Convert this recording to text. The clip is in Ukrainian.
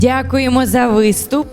Дякуємо за виступ.